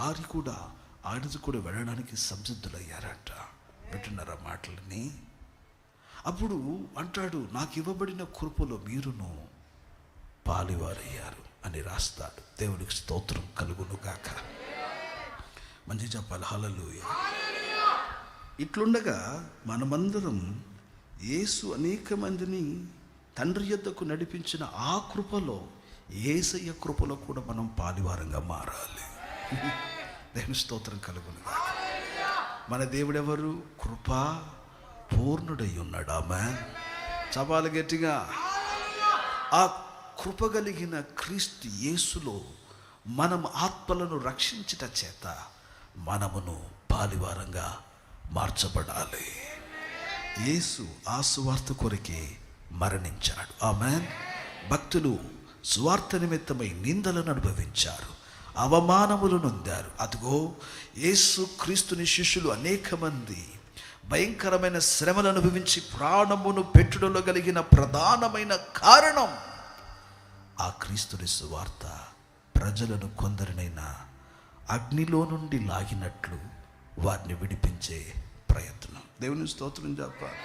వారి కూడా ఆయనతో కూడా వెళ్ళడానికి సంసిద్ధులయ్యారట. వింటున్నారా మాటలని? అప్పుడు అంటాడు నాకు ఇవ్వబడిన కృపలో మీరును పాలివారయ్యారు అని రాస్తాడు. దేవునికి స్తోత్రం కలుగును గాక. మంచి చెప్పాలి. ఇట్లుండగా మనమందరం యేసు అనేక మందిని తండ్రి యొద్దకు నడిపించిన ఆ కృపలో ఏసయ్య కృపలో కూడా మనం పాలివారంగా మారాలి. దేవుని స్తోత్రం కలుగును. మన దేవుడెవరు? కృపా పూర్ణుడై ఉన్నాడు. ఆమె చపాలి గట్టిగా. ఆ కృప కలిగిన క్రీస్తు యేసులో మనం ఆత్మలను రక్షించుట చేత మనమును పాలివారంగా మార్చబడాలి. యేసు ఆ సువార్త కొరకే మరణించాడు. ఆమె భక్తులు సువార్త నిమిత్తమై నిందలను అనుభవించారు. అవమానములు నొందారు. అదిగో యేసు క్రీస్తుని శిష్యులు అనేక మంది భయంకరమైన శ్రమలు అనుభవించి ప్రాణమును పెట్టుడలో కలిగిన ప్రధానమైన కారణం ఆ క్రీస్తుని సువార్త ప్రజలను కొందరినైనా అగ్నిలో నుండి లాగినట్లు వారిని విడిపించే ప్రయత్నం. దేవుని స్తోత్రం చెప్పాలి